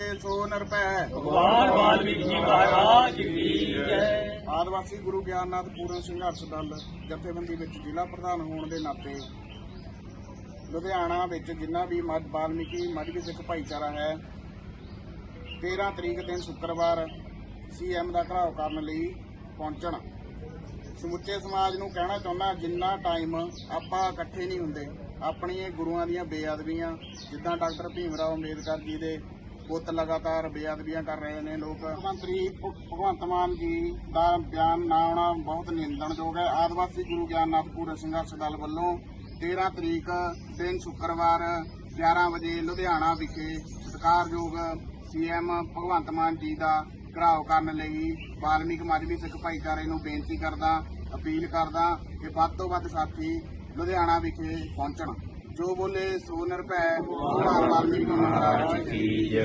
ਸੋ ਨਿਰਭੈ ਭਗਵਾਨ ਵਾਲਮੀਕੀ ਜੀ ਮਹਾਰਾਜ ਕੀ ਜੈ। ਆਦਿਵਾਸੀ ਗੁਰੂ ਗਿਆਨਨਾਥ ਪੂਰਨ ਸੰਘਰਸ਼ ਦਲ ਜਥੇਬੰਦੀ ਵਿੱਚ ਜ਼ਿਲ੍ਹਾ ਪ੍ਰਧਾਨ ਹੋਣ ਦੇ ਨਾਤੇ ਲੁਧਿਆਣਾ ਵਿੱਚ ਜਿੰਨਾ ਵੀ ਮੱਧ ਵਾਲਮੀਕੀ ਮਜ਼੍ਹਬੀ ਸਿੱਖ ਭਾਈਚਾਰਾ ਹੈ 13 ਤਰੀਕ ਦਿਨ ਸ਼ੁੱਕਰਵਾਰ ਸੀਐਮ ਦਾ ਘਰਾਓ ਕਰਨ ਲਈ ਪਹੁੰਚਣ। ਸਮੁੱਚੇ ਸਮਾਜ ਨੂੰ ਕਹਿਣਾ ਚਾਹੁੰਦਾ ਜਿੰਨਾ ਟਾਈਮ ਆਪਾਂ ਇਕੱਠੇ ਨਹੀਂ ਹੁੰਦੇ ਆਪਣੀਆਂ ਗੁਰੂਆਂ ਦੀਆਂ ਬੇਅਦਬੀਆਂ ਜਿੱਦਾਂ ਡਾਕਟਰ ਭੀਮ ਰਾਓ ਅੰਬੇਦਕਰ ਜੀ ਦੇ ਪੁੱਤ ਲਗਾਤਾਰ ਬੇਅਦਬੀਆਂ ਕਰ ਰਹੇ ਨੇ ਲੋਕ। ਮੰਤਰੀ ਭਗਵੰਤ ਮਾਨ ਜੀ ਦਾ ਬਿਆਨ ਨਾ ਆਉਣਾ ਬਹੁਤ ਨਿੰਦਣਯੋਗ ਹੈ। ਆਦਿਵਾਸੀ ਗੁਰੂ ਗਿਆਨਨਾਥ ਪੂਰਨ ਸੰਘਰਸ਼ ਦਲ ਵੱਲੋਂ 13 ਤਰੀਕ, ਦਿਨ ਸ਼ੁੱਕਰਵਾਰ 11 ਵਜੇ ਲੁਧਿਆਣਾ ਵਿਖੇ ਸਤਿਕਾਰਯੋਗ ਸੀਐਮ ਭਗਵੰਤ ਮਾਨ ਜੀ ਦਾ ਘਰਾਓ ਕਰਨ ਲਈ ਬਾਲਮੀਕ ਮਜ਼੍ਹਬੀ ਸਿੱਖ ਭਾਈਚਾਰੇ ਨੂੰ ਬੇਨਤੀ ਕਰਦਾ, ਅਪੀਲ ਕਰਦਾ ਕਿ ਵੱਧ ਤੋਂ ਵੱਧ ਸਾਥੀ ਲੁਧਿਆਣਾ ਵਿਖੇ ਪਹੁੰਚਣ। ਜੋ ਬੋਲੇ ਸੋ ਨਿਰਭੈ ਭਗਵਾਨ ਵਾਲਮੀਕੀ ਮਹਾਰਾਜ ਕੀ